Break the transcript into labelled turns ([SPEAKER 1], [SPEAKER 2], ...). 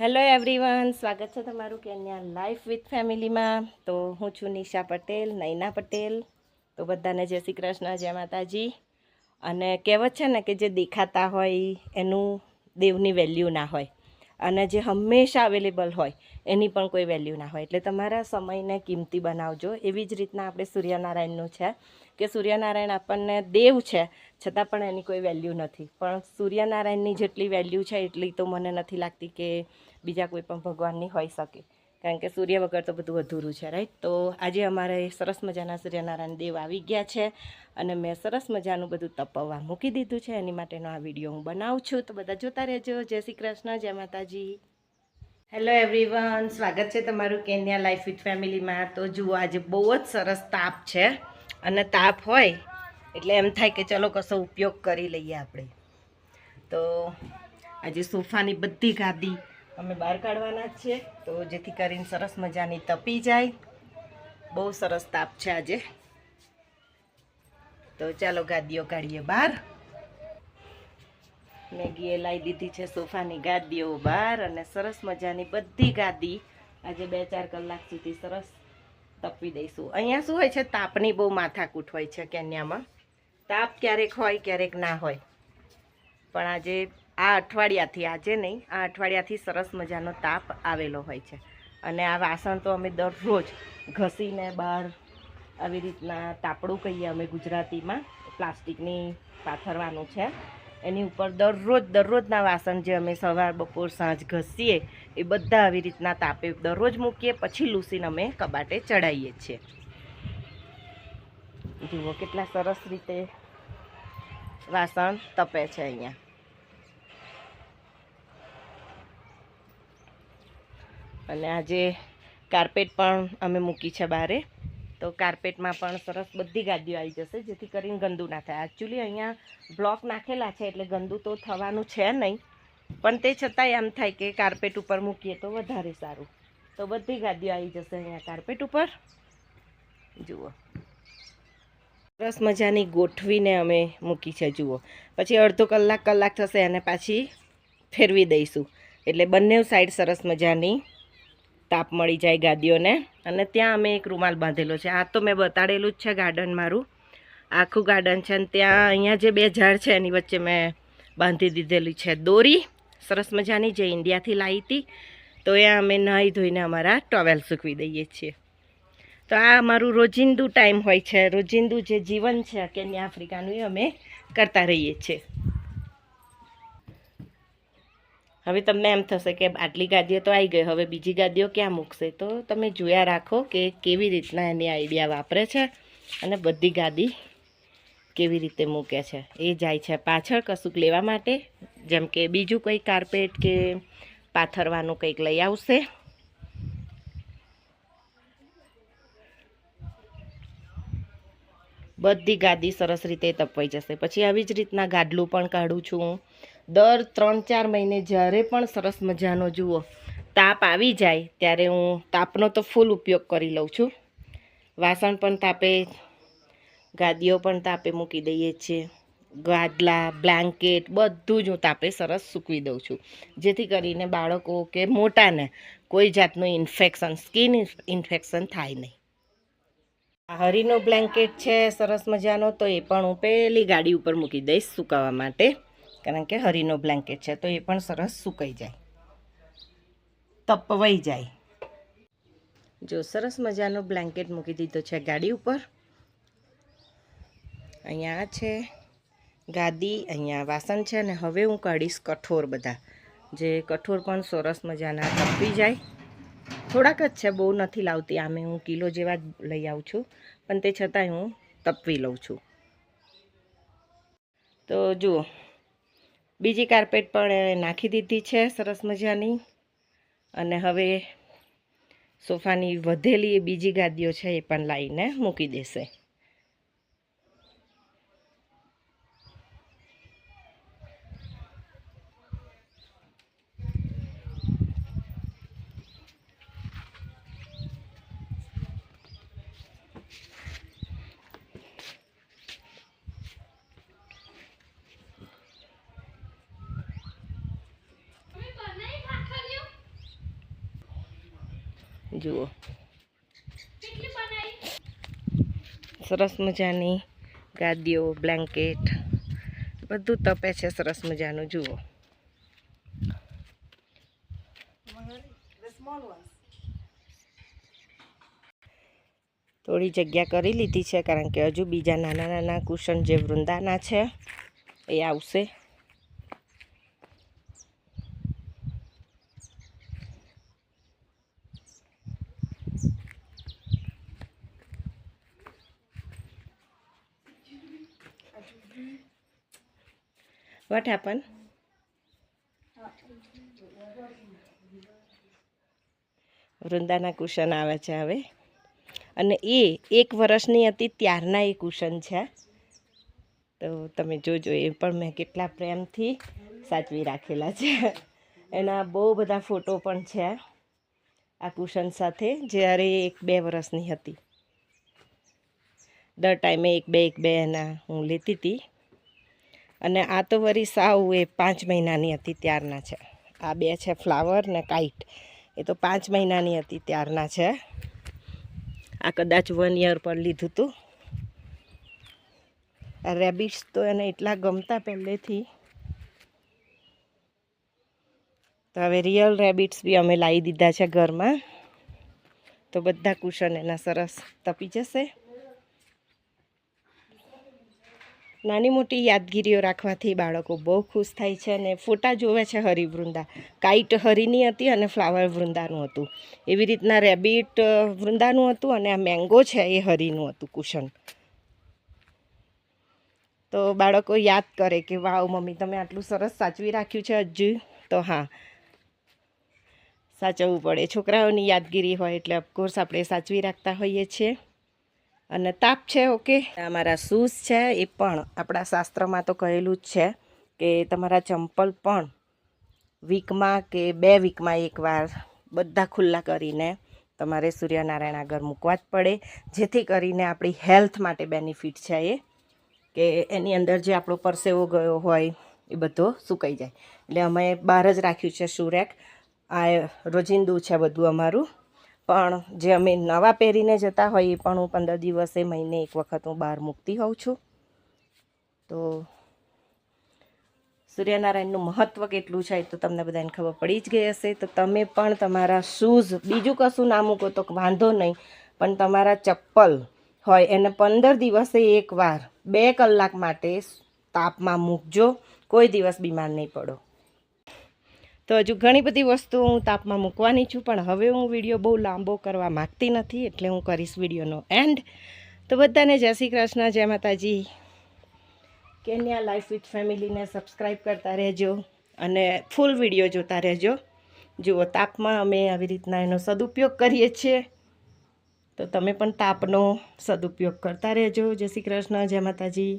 [SPEAKER 1] Hello everyone સ્વાગત છે તમારું કેન્યા લાઈફ વિથ ફેમિલીમાં તો હું છું નિશા પટેલ, નૈના પટેલ. તો બધાને જય શ્રી કૃષ્ણ, જય માતાજી. અને કહેવત છે ને કે જે દેખાતા હોય એનું દેવની વેલ્યુ ના હોય. અને જે હંમેશા અવેલેબલ હોય, એની પણ કોઈ વેલ્યુ ના હોય. એટલે તમારા સમયને કિંમતી બનાવજો. એવી જ રીતના આપણે સૂર્યનારાયણનું છે કે સૂર્યનારાયણ આપણને દેવ છે, છતાં પણ એની કોઈ વેલ્યુ નથી. પણ સૂર્યનારાયણની જેટલી વેલ્યુ છે, એટલી તો મને નથી લાગતી કે બીજા કોઈ પણ ભગવાનની હોઈ શકે. કારણ કે સૂર્ય વગર તો બધું અધૂરું છે રાઈટ તો આજે અમારે સરસ મજાના સૂર્યનારાયણ દેવ આવી ગયા છે અને મેં સરસ મજાનું બધું તપવવા મૂકી દીધું છે. એની માટેનો આ વીડિયો હું બનાવું છું. તો બધા જોતા રહેજો. જય શ્રી કૃષ્ણ. જય માતાજી. હેલો એવરીવન સ્વાગત છે તમારું કેન્યા લાઈફ વિથ ફેમિલીમાં તો જુઓ, આજે બહુ જ સરસ તાપ છે અને તાપ હોય એટલે એમ થાય કે ચલો કશો ઉપયોગ કરી લઈએ આપણે. તો આજે સોફાની બધી ગાદી અમે બહાર કાઢવાના જ છીએ. તો જેથી કરીને સરસ મજાની તપી જાય. બહુ સરસ તાપ છે આજે. તો ચાલો ગાદીઓ કાઢીએ બહાર. મેગીએ લાવી દીધી છે સોફાની ગાદીઓ બહાર અને સરસ મજાની બધી ગાદી આજે બે ચાર કલાક સુધી સરસ તપવી દઈશું. અહીંયા શું હોય છે? તાપની બહુ માથાકૂટ હોય છે કેન્યામાં. તાપ ક્યારેક હોય, ક્યારેક ના હોય. પણ આજે આ અઠવાડિયાથી, આજે નહીં, આ અઠવાડિયાથી સરસ મજાનો તાપ આવેલો હોય છે. અને આ વાસણ તો અમે દરરોજ ઘસીને બહાર આવી રીતના તાપડું કહીએ અમે ગુજરાતીમાં, પ્લાસ્ટિકની પાથરવાનું છે. એની ઉપર દરરોજ, દરરોજના વાસણ જે અમે સવાર, બપોર, સાંજ ઘસીએ, એ બધા આવી રીતના તાપે દરરોજ મૂકીએ, પછી લૂસીને અમે કબાટે ચડાવીએ છીએ. જુઓ કેટલા સરસ રીતે વાસણ તપે છે અહીંયા. અને આજે કાર્પેટ પણ અમે મૂકી છે બારે તો કાર્પેટમાં પણ સરસ બધી ગાદીઓ આવી જશે, જેથી કરીને ગંદુ ના થાય. એકચ્યુઅલી અહીંયા બ્લોક નાખેલા છે, એટલે ગંદુ તો થવાનું છે નહીં. પણ તે છતાંય એમ થાય કે કાર્પેટ ઉપર મૂકીએ તો વધારે સારું. તો બધી ગાદીઓ આવી જશે અહીંયા કાર્પેટ ઉપર. જુઓ. સરસ મજાની ગોઠવીને અમે મૂકી છે, જુઓ. પછી અડધો કલાક કલાક થશે અને પાછી ફેરવી દઈશું. એટલે બંને સાઈડ સરસ મજાની તાપ મળી જાય ગાદીઓને. અને ત્યાં અમે એક રૂમાલ બાંધેલો છે. આ તો મેં બતાડેલું જ છે ગાર્ડન મારું. આખું ગાર્ડન છે અને ત્યાં અહીંયા જે બે ઝાડ છે એની વચ્ચે મેં બાંધી દીધેલી છે. દોરી, સરસ મજાની જે ઇન્ડિયાથી લાવી હતી, તો એ અમે નાહી ધોઈને અમારા ટોવેલ સૂકવી દઈએ છીએ. તો આ અમારું રોજિંદુ ટાઈમ હોય છે. રોજિંદુ જે જીવન છે કેન્યા આફ્રિકાનું, એ અમે કરતા રહીએ છીએ. હવે તમને એમ થશે કે આટલી ગાદીઓ તો આવી ગઈ, હવે બીજી ગાદીઓ ક્યાં મૂકશે? તો તમે જોયા રાખો કે કેવી રીતના એની આઈડિયા વાપરે છે અને બધી ગાદી કેવી રીતે મૂકે છે. એ જાય છે પાછળ કશુંક લેવા માટે, જેમ કે બીજું કંઈ કાર્પેટ કે પાથરવાનું કંઈક લઈ આવશે. બધી ગાદી સરસ રીતે તપવાઈ જશે. પછી આવી જ રીતના ગાડલું પણ કાઢું છું. દર ત્રણ ચાર મહિને જ્યારે પણ સરસ મજાનો જુઓ, તાપ આવી જાય ત્યારે હું તાપનો તો ફૂલ ઉપયોગ કરી લઉં છું. વાસણ પણ તાપે, ગાદીઓ પણ તાપે મૂકી દઈએ છીએ. ગાદલા, બ્લેન્કેટ બધું જ હું તાપે સરસ સૂકવી દઉં છું. જેથી કરીને બાળકો કે મોટાને કોઈ જાતનું ઇન્ફેક્શન, સ્કિન ઇન્ફેક્શન થાય નહીં. આ હરીનો બ્લેન્કેટ છે, સરસ મજાનો, તો એ પણ હું પેલી ગાડી ઉપર મૂકી દઈશ સુકાવા માટે, કારણ કે હરીનો બ્લેન્કેટ છે, તો એ પણ સરસ સુકાઈ જાય. તપવાઈ જાય. જો સરસ મજાનો બ્લેન્કેટ મૂકી દીધો છે ગાડી ઉપર. અહીંયા છે ગાદી, અહીંયા વાસણ છે, અને હવે હું કાઢીશ કઠોર બધા. જે કઠોર પણ સરસ મજાના તપી જાય. થોડાક જ છે, બહુ નથી લાવતી આમે. હું કિલો જેવા જ લઈ આવું છું, પણ તે છતાંય હું તપવી લઉં છું. તો જુઓ, બીજી કાર્પેટ પણ નાખી દીધી છે, સરસ મજાની. અને હવે સોફાની વધેલી બીજી ગાદીઓ છે એ પણ લાવીને મૂકી દેશે. જુઓ. સરસ મજાની ગાદીઓ બ્લેન્કેટ બધું તપે છે સરસ મજાનું જુઓ. થોડી જગ્યા કરી લીધી છે કારણ કે હજુ બીજા નાના નાના કુશન જે વૃંદાના છે એ આવશે. Vote happened? વૃંદાના કુશન આવે છે હવે. અને એ એક વર્ષની હતી, ત્યારના એ કુશન છે. તો તમે જોજો, એ પણ મેં કેટલા પ્રેમથી સાચવી રાખેલા છે. એના બહુ બધા ફોટો પણ છે આ કુશન સાથે, જ્યારે એક બે વર્ષની હતી. દર ટાઈમે એક બે એક બે એના હું લેતી હતી. અને આ તો વરી સાવ એ પાંચ મહિનાની હતી ત્યારના છે. આ બે છે ફ્લાવર ને કાઈટ એ તો પાંચ મહિનાની હતી ત્યારના છે. આ કદાચ વન યર પર લીધું હતું રેબિટ્સ તો એને એટલા ગમતા પહેલેથી. તો હવે રિયલ રેબિટ્સ બી અમે લાવી દીધા છે ઘરમાં. તો બધા કુશન એના સરસ તપી જશે. નાની મોટી યાદગીરીઓ રાખવાથી બાળકો બહુ ખુશ થાય છે અને ફોટા જોવે છે હરિવૃંદા. કાઈટ હરીની હતી અને ફ્લાવર વૃંદાનું હતું. એવી રીતના રેબિટ વૃંદાનું હતું અને આ મેંગો છે એ હરીનું હતું કુશન. તો બાળકો યાદ કરે કે, વાવ, મમ્મી, તમે આટલું સરસ સાચવી રાખ્યું છે હજુ. તો હા, સાચવવું પડે. છોકરાઓની યાદગીરી હોય એટલે ઓફકોર્સ આપણે સાચવી રાખતા હોઈએ છીએ. અને તાપ છે, ઓકે? અમારા શૂઝ છે, એ પણ આપણા શાસ્ત્રમાં તો કહેલું જ છે કે તમારા ચંપલ પણ વીકમાં કે બે વીકમાં એકવાર બધા ખુલ્લા કરીને તમારે સૂર્યનારાયણ આગળ મૂકવા જ પડે. જેથી કરીને આપણી હેલ્થ માટે બેનિફિટ છે એ, કે એની અંદર જે આપણો પરસેવો ગયો હોય, એ બધો સુકાઈ જાય. એટલે અમે બહાર જ રાખ્યું છે શુરેક આ રોજિંદુ છે બધું અમારું. પણ જે અમે નવા પહેરીને જતા હોઈએ પણ હું પંદર દિવસે મહિને એક વખત હું બહાર મૂકતી હોઉં છું. તો સૂર્યનારાયણનું મહત્ત્વ કેટલું છે તો તમને બધાને ખબર પડી જ ગઈ હશે. તો તમે પણ તમારા શૂઝ, બીજું કશું ના મૂકો તો વાંધો નહીં, પણ તમારા ચપ્પલ હોય એને પંદર દિવસે એકવાર બે કલાક માટે તાપમાં મૂકજો. કોઈ દિવસ બીમાર નહીં પડો. તો હજુ ઘણી બધી વસ્તુ હું તાપમાં મૂકવાની છું, પણ હવે હું વીડિયો બહુ લાંબો કરવા માગતી નથી, એટલે હું કરીશ વિડીયોનો એન્ડ. તો બધાને જય શ્રી કૃષ્ણ, જય માતાજી. કેન્યા લાઈફ વિથ ફેમિલીને સબસ્ક્રાઈબ કરતા રહેજો અને ફૂલ વીડિયો જોતા રહેજો. જુઓ, તાપમાં અમે આવી રીતના એનો સદુપયોગ કરીએ છીએ. તો તમે પણ તાપનો સદુપયોગ કરતા રહેજો. જય શ્રી કૃષ્ણ, જય માતાજી.